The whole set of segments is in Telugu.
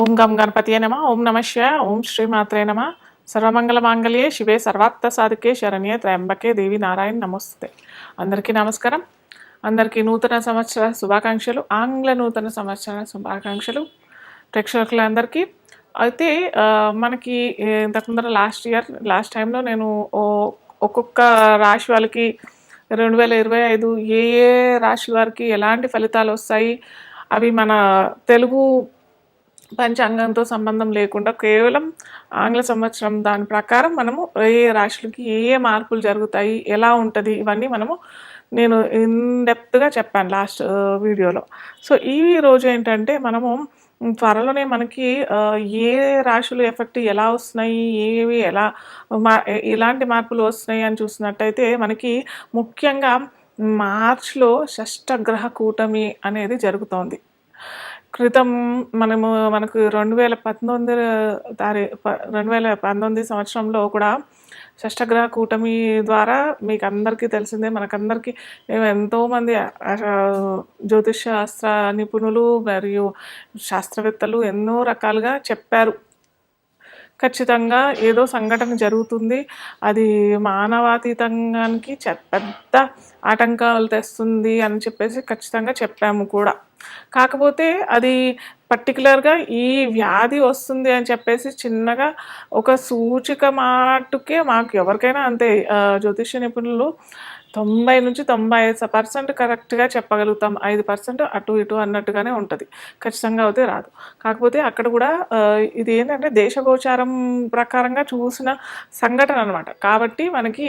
ఓం గం గణపతియే నమ ఓం నమశ ఓం శ్రీమాత్రే నమ. సర్వమంగళ మాంగళ్యే శివే సర్వార్థ సాధికే శరణ్యే త్రయంబకే దేవి నారాయణ నమస్తే. అందరికీ నమస్కారం. అందరికీ నూతన సంవత్సర శుభాకాంక్షలు ఆంగ్ల నూతన సంవత్సర శుభాకాంక్షలు ప్రేక్షకులందరికీ. అయితే మనకి ఇంతకుముందర లాస్ట్ ఇయర్ లాస్ట్ టైంలో నేను ఓ- ఒక్కొక్క రాశి వాళ్ళకి రెండు వేల ఇరవై ఐదు ఏ ఏ రాశి వారికి ఎలాంటి ఫలితాలు వస్తాయి అవి మన తెలుగు పంచాంగంతో సంబంధం లేకుండా కేవలం ఆంగ్ల సంవత్సరం దాని ప్రకారం మనము ఏ రాశులకి ఏ ఏ మార్పులు జరుగుతాయి ఎలా ఉంటుంది ఇవన్నీ మనము నేను ఇన్ డెప్త్గా చెప్పాను లాస్ట్ వీడియోలో. సో ఈ రోజు ఏంటంటే మనము త్వరలోనే మనకి ఏ రాశులు ఎఫెక్ట్ ఎలా వస్తున్నాయి ఏవి ఎలా మా ఎలాంటి మార్పులు వస్తున్నాయి అని చూసినట్టయితే మనకి ముఖ్యంగా మార్చ్లో షష్టగ్రహ కూటమి అనేది జరుగుతోంది. క్రితం మనము మనకు రెండు వేల పంతొమ్మిది తారీ ప- రెండు వేల పంతొమ్మిది సంవత్సరంలో కూడా షష్టగ్రహ కూటమి ద్వారా మీకు అందరికీ తెలిసిందే. మనకందరికీ మేము ఎంతోమంది జ్యోతిష్ శాస్త్ర నిపుణులు మరియు శాస్త్రవేత్తలు ఎన్నో రకాలుగా చెప్పారు. ఖచ్చితంగా ఏదో సంఘటన జరుగుతుంది. అది మానవాతీతంగానికి పెద్ద ఆటంకాలు తెస్తుంది అని చెప్పేసి ఖచ్చితంగా చెప్పాము కూడా. కాకపోతే అది పర్టికులర్గా ఈ వ్యాధి వస్తుంది అని చెప్పేసి చిన్నగా ఒక సూచిక మాటుకే మాకు ఎవరికైనా అంతే జ్యోతిష్య నిపుణులు తొంభై నుంచి తొంభై ఐదు పర్సెంట్ కరెక్ట్గా చెప్పగలుగుతాం. ఐదు పర్సెంట్ అటు ఇటు అన్నట్టుగానే ఉంటుంది. ఖచ్చితంగా అయితే రాదు. కాకపోతే అక్కడ కూడా ఇది ఏంటంటే దేశగోచారం ప్రకారంగా చూసిన సంఘటన అనమాట కాబట్టి మనకి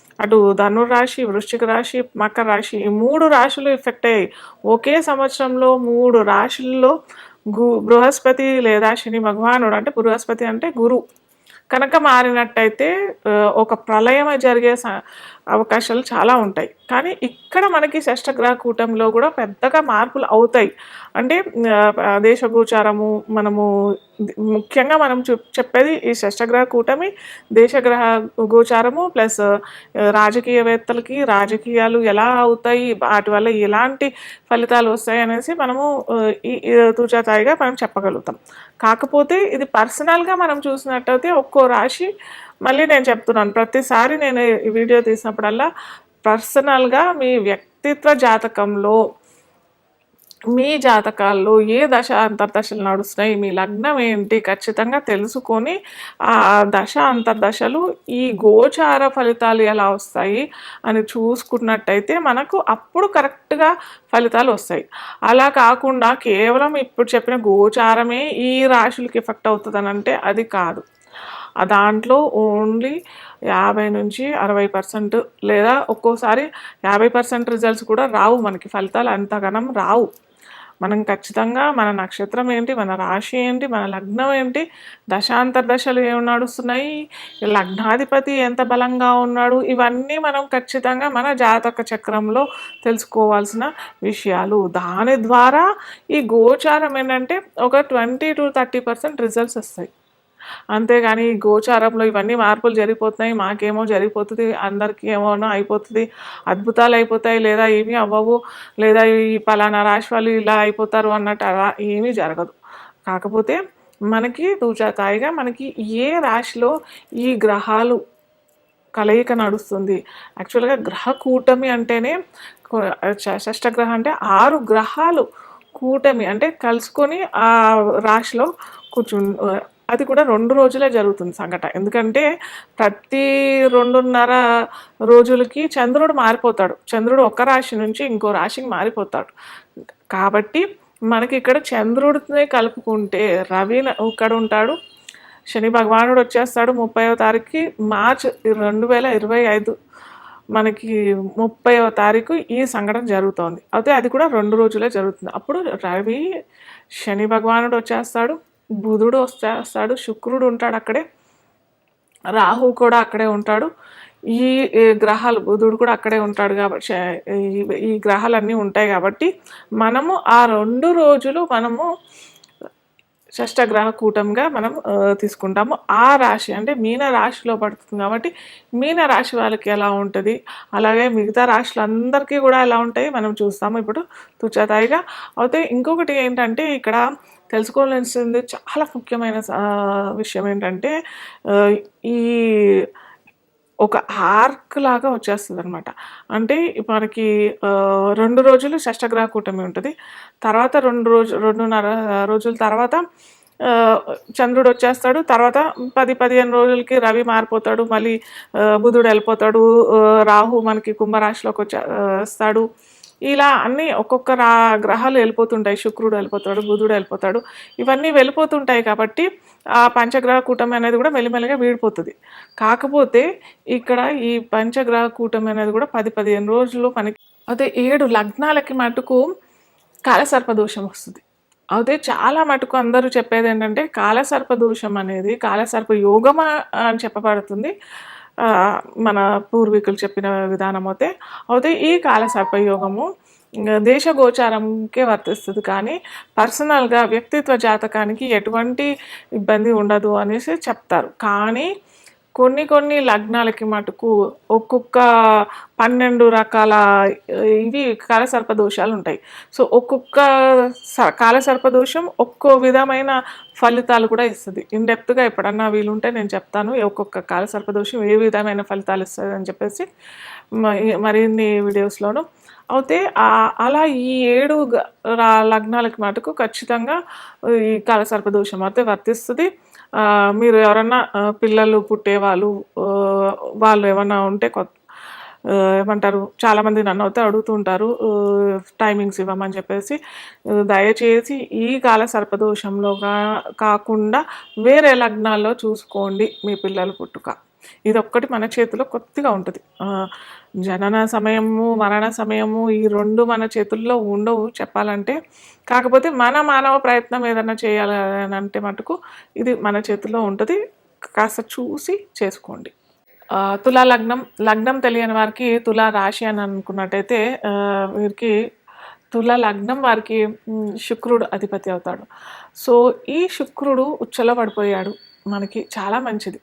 అటు ధనురాశి వృశ్చిక రాశి మకర రాశి ఈ మూడు రాశులు ఎఫెక్ట్ అయ్యాయి. ఒకే సంవత్సరంలో మూడు రాశుల్లో గు బృహస్పతి లేదా శని భగవానుడు అంటే బృహస్పతి అంటే గురు. కనుక మారినట్టయితే ఒక ప్రళయం జరిగే స- అవకాశాలు చాలా ఉంటాయి. కానీ ఇక్కడ మనకి షష్టగ్రహ కూటంలో కూడా పెద్దగా మార్పులు అవుతాయి. అంటే దేశగోచారము మనము ముఖ్యంగా మనం చెప్పేది ఈ షష్టగ్రహ కూటమి దేశగ్రహ గోచారము ప్లస్ రాజకీయవేత్తలకి రాజకీయాలు ఎలా అవుతాయి వాటి వల్ల ఎలాంటి ఫలితాలు వస్తాయి అనేసి మనము ఈ ఈ తూచాతాయిగా మనం చెప్పగలుగుతాం. కాకపోతే ఇది పర్సనల్గా మనం చూసినట్టయితే ఒక్కో రాశి మళ్ళీ నేను చెప్తున్నాను. ప్రతిసారి నేను ఈ వీడియో తీసినప్పుడల్లా పర్సనల్గా మీ వ్యక్తిత్వ జాతకంలో మీ జాతకాల్లో ఏ దశ అంతర్దశలు నడుస్తున్నాయి మీ లగ్నం ఏంటి ఖచ్చితంగా తెలుసుకొని ఆ దశ అంతర్దశలు ఈ గోచార ఫలితాలు ఎలా వస్తాయి అని చూసుకున్నట్టయితే మనకు అప్పుడు కరెక్ట్గా ఫలితాలు వస్తాయి. అలా కాకుండా కేవలం ఇప్పుడు చెప్పిన గోచారమే ఈ రాశులకి ఎఫెక్ట్ అవుతుందనంటే అది కాదు. దాంట్లో ఓన్లీ యాభై నుంచి అరవై పర్సెంట్ లేదా ఒక్కోసారి యాభై పర్సెంట్ రిజల్ట్స్ కూడా రావు మనకి. ఫలితాలు అంతగనం రావు. మనం ఖచ్చితంగా మన నక్షత్రం ఏంటి మన రాశి ఏంటి మన లగ్నం ఏంటి దశాంతర దశలు ఏమి నడుస్తున్నాయి లగ్నాధిపతి ఎంత బలంగా ఉన్నాడు ఇవన్నీ మనం ఖచ్చితంగా మన జాతక చక్రంలో తెలుసుకోవాల్సిన విషయాలు. దాని ద్వారా ఈ గోచారం ఏంటంటే ఒక twenty two thirty percent results వస్తాయి. అంతేగాని ఈ గోచారంలో ఇవన్నీ మార్పులు జరిగిపోతున్నాయి మాకేమో జరిగిపోతుంది అందరికీ ఏమోనో అయిపోతుంది అద్భుతాలు అయిపోతాయి లేదా ఏమీ అవ్వవు లేదా ఈ పలానా రాశి వాళ్ళు ఇలా అయిపోతారు అన్నట్టు అలా ఏమీ జరగదు. కాకపోతే మనకి తూచాతాయిగా మనకి ఏ రాశిలో ఈ గ్రహాలు కలయిక నడుస్తుంది? యాక్చువల్గా గ్రహ కూటమి అంటేనే కొ- ష- అంటే ఆరు గ్రహాలు కూటమి అంటే కలుసుకొని ఆ రాశిలో కూర్చు అది కూడా రెండు రోజులే జరుగుతుంది సంఘటన ఎందుకంటే ప్రతి రెండున్నర రోజులకి చంద్రుడు మారిపోతాడు. చంద్రుడు ఒక రాశి నుంచి ఇంకో రాశికి మారిపోతాడు. కాబట్టి మనకి ఇక్కడ చంద్రుడిని కలుపుకుంటే రవి ఇక్కడ ఉంటాడు శని భగవానుడు వచ్చేస్తాడు ముప్పైవ తారీఖుకి మార్చ్ రెండు వేల ఇరవై ఐదు. మనకి ముప్పైవ తారీఖు ఈ సంఘటన జరుగుతోంది. అయితే అది కూడా రెండు రోజులే జరుగుతుంది. అప్పుడు రవి శని భగవానుడు వచ్చేస్తాడు బుధుడు వస్తాడు శుక్రుడు ఉంటాడు అక్కడే. రాహు కూడా అక్కడే ఉంటాడు. ఈ గ్రహాలు బుధుడు కూడా అక్కడే ఉంటాడు కాబట్టి ఈ- గ్రహాలన్నీ ఉంటాయి కాబట్టి మనము ఆ రెండు రోజులు మనము షష్టగ్రహ కూటంగా మనం తీసుకుంటాము. ఆ రాశి అంటే మీన రాశిలో పడుతుంది కాబట్టి మీన రాశి వాళ్ళకి ఎలా ఉంటుంది? అలాగే మిగతా రాశులందరికీ కూడా ఎలా ఉంటాయి? మనం చూస్తాము. ఇప్పుడు తుచతాయిగా అయితే ఇంకొకటి ఏంటంటే ఇక్కడ తెలుసుకోవాల్సింది చాలా ముఖ్యమైన విషయం ఏంటంటే ఈ ఒక ఆర్క్ లాగా వచ్చేస్తుంది అనమాట అంటే మనకి రెండు రోజులు షష్టగ్రహ కూటమి ఉంటుంది. తర్వాత రెండు రోజు రెండున్నర రోజుల తర్వాత చంద్రుడు వచ్చేస్తాడు. తర్వాత పది పదిహేను రోజులకి రవి మారిపోతాడు. మళ్ళీ బుధుడు వెళ్ళిపోతాడు. రాహు మనకి కుంభరాశిలోకి వచ్చే వస్తాడు. ఇలా అన్నీ ఒక్కొక్క రా గ్రహాలు వెళ్ళిపోతుంటాయి. శుక్రుడు వెళ్ళిపోతాడు బుధుడు వెళ్ళిపోతాడు. ఇవన్నీ వెళ్ళిపోతుంటాయి కాబట్టి ఆ పంచగ్రహ కూటమి అనేది కూడా మెల్లిమెల్లిగా వీడిపోతుంది. కాకపోతే ఇక్కడ ఈ పంచగ్రహ కూటమి అనేది కూడా పది పదిహేను రోజులు మనకి అదే ఏడు లగ్నాలకి మటుకు కాలసర్ప దోషం వస్తుంది. అదే చాలా మటుకు అందరూ చెప్పేది ఏంటంటే కాలసర్ప దోషం అనేది కాలసర్ప యోగమా అని చెప్పబడుతుంది. మన పూర్వీకులు చెప్పిన విధానం అయితే. అయితే ఈ కాల సర్పయోగము దేశ గోచారంకే వర్తిస్తుంది. కానీ పర్సనల్గా వ్యక్తిత్వ జాతకానికి ఎటువంటి ఇబ్బంది ఉండదు అనేసి చెప్తారు. కానీ కొన్ని కొన్ని లగ్నాలకి మటుకు ఒక్కొక్క పన్నెండు రకాల ఇవి కాలసర్ప దోషాలు ఉంటాయి. సో ఒక్కొక్క స- కాలసర్ప దోషం ఒక్కో విధమైన ఫలితాలు కూడా ఇస్తుంది. ఇన్డెప్త్గా ఎప్పుడన్నా వీలుంటే నేను చెప్తాను ఒక్కొక్క కాలసర్ప దోషం ఏ విధమైన ఫలితాలు ఇస్తుంది అని చెప్పేసి మరిన్ని వీడియోస్లోను. అయితే అలా ఈ ఏడు లగ్నాలకి మటుకు ఖచ్చితంగా ఈ కాలసర్ప దోషం అయితే వర్తిస్తుంది. మీరు ఎవరన్నా పిల్లలు పుట్టేవాళ్ళు వాళ్ళు ఏమన్నా ఉంటే కొత్త ఏమంటారు చాలామంది నన్ను అయితే అడుగుతుంటారు టైమింగ్స్ ఇవ్వమని చెప్పేసి. దయచేసి ఈ కాల సర్పదోషంలో కాకుండా వేరే లగ్నాల్లో చూసుకోండి మీ పిల్లలు పుట్టుక. ఇది ఒక్కటి మన చేతిలో కొద్దిగా ఉంటుంది. జనన సమయము మరణ సమయము ఈ రెండు మన చేతుల్లో ఉండవు చెప్పాలంటే. కాకపోతే మన మానవ ప్రయత్నం ఏదైనా చేయాలి అని అంటే మటుకు ఇది మన చేతిలో ఉంటుంది. కాస్త చూసి చేసుకోండి. తులా లగ్నం లగ్నం తెలియని వారికి తులా రాశి అని అనుకున్నట్టయితే వీరికి తుల లగ్నం వారికి శుక్రుడు అధిపతి అవుతాడు. సో ఈ శుక్రుడు ఉచ్చలో పడిపోయాడు. మనకి చాలా మంచిది.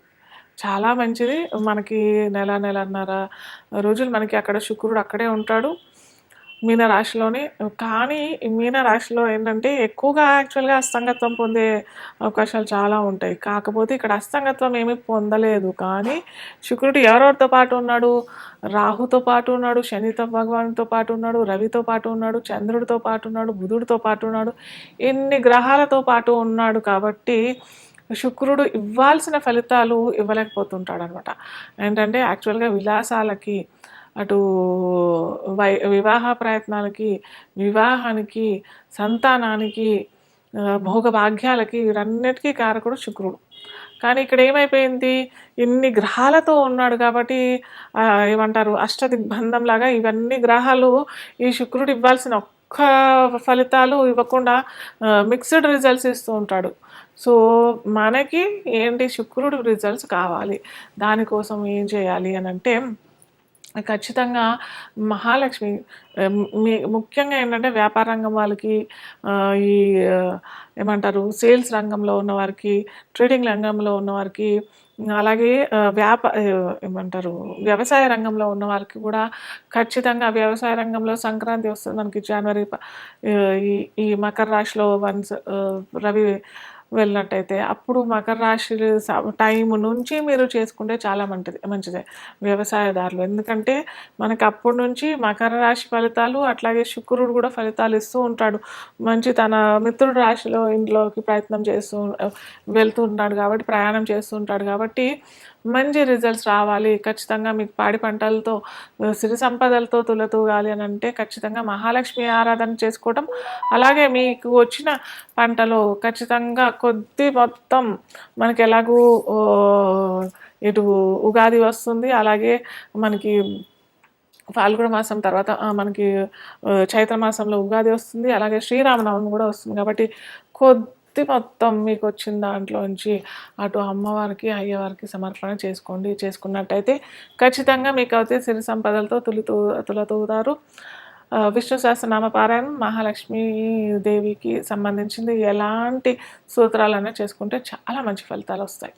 చాలా మంచిది. మనకి నెల నెలన్నర రోజులు మనకి అక్కడ శుక్రుడు అక్కడే ఉంటాడు మీనరాశిలోనే. కానీ మీనరాశిలో మీన రాశిలో ఏంటంటే ఎక్కువగా యాక్చువల్గా అస్తంగత్వం పొందే అవకాశాలు చాలా ఉంటాయి. కాకపోతే ఇక్కడ అస్తంగత్వం ఏమీ పొందలేదు. కానీ శుక్రుడు ఎవరెవరితో పాటు ఉన్నాడు? రాహుతో పాటు ఉన్నాడు శనితో భగవానుతో పాటు ఉన్నాడు రవితో పాటు ఉన్నాడు చంద్రుడితో పాటు ఉన్నాడు బుధుడితో పాటు ఉన్నాడు ఇన్ని గ్రహాలతో పాటు ఉన్నాడు కాబట్టి శుక్రుడు ఇవ్వాల్సిన ఫలితాలు ఇవ్వలేకపోతుంటాడు అనమాట ఏంటంటే యాక్చువల్గా విలాసాలకి అటు వై వివాహ ప్రయత్నాలకి వివాహానికి సంతానానికి భోగభాగ్యాలకి వీరన్నిటికీ కారకుడు శుక్రుడు. కానీ ఇక్కడ ఏమైపోయింది? ఇన్ని గ్రహాలతో ఉన్నాడు కాబట్టి ఏమంటారు అష్టదిగ్బంధం లాగా ఇవన్నీ గ్రహాలు ఈ శుక్రుడు ఇవ్వాల్సిన ఒక్క ఫలితాలు ఇవ్వకుండా మిక్స్డ్ రిజల్ట్స్ ఇస్తూ ఉంటాడు. సో మనకి ఏంటి శుక్రుడు రిజల్ట్స్ కావాలి. దానికోసం ఏం చేయాలి అని అంటే ఖచ్చితంగా మహాలక్ష్మి మీ ముఖ్యంగా ఏంటంటే వ్యాపార రంగం వాళ్ళకి ఈ ఏమంటారు సేల్స్ రంగంలో ఉన్నవారికి ట్రేడింగ్ రంగంలో ఉన్నవారికి అలాగే వ్యాప ఏమంటారు వ్యవసాయ రంగంలో ఉన్న వారికి కూడా ఖచ్చితంగా వ్యవసాయ రంగంలో సంక్రాంతి వస్తుంది మనకి జనవరి ప- ఈ ఈ మకర రాశిలో వన్స్ రవి వెళ్ళినట్టయితే అప్పుడు మకర రాశి స- టైం నుంచి మీరు చేసుకుంటే చాలా మంచిది మంచిదే వ్యవసాయదారులు. ఎందుకంటే మనకి అప్పటి నుంచి మకర రాశి ఫలితాలు అట్లాగే శుక్రుడు కూడా ఫలితాలు ఇస్తూ ఉంటాడు. మంచి తన మిత్రుడు రాశిలో ఇంట్లోకి ప్రయత్నం చేస్తూ వెళ్తూ ఉంటాడు కాబట్టి ప్రయాణం చేస్తూ ఉంటాడు కాబట్టి మంచి రిజల్ట్స్ రావాలి. ఖచ్చితంగా మీకు పాడి పంటలతో సిరి సంపదలతో తులతూగాలి అని అంటే ఖచ్చితంగా మహాలక్ష్మి ఆరాధన చేసుకోవటం. అలాగే మీకు వచ్చిన పంటలో ఖచ్చితంగా కొద్ది మొత్తం మనకి ఎలాగూ ఇటు ఉగాది వస్తుంది. అలాగే మనకి ఫాల్గుణ మాసం తర్వాత మనకి చైత్ర మాసంలో ఉగాది వస్తుంది. అలాగే శ్రీరామనవమి కూడా వస్తుంది. కాబట్టి కొద్ది శక్తి మొత్తం మీకు వచ్చిన దాంట్లోంచి అటు అమ్మవారికి అయ్యవారికి సమర్పణ చేసుకోండి. చేసుకున్నట్టయితే ఖచ్చితంగా మీకు అయితే సిరి సంపదలతో తులితూ తులతూతారు విష్ణు సహస్రనామ పారాయణం మహాలక్ష్మి దేవికి సంబంధించింది. ఎలాంటి సూత్రాలన్నా చేసుకుంటే చాలా మంచి ఫలితాలు వస్తాయి.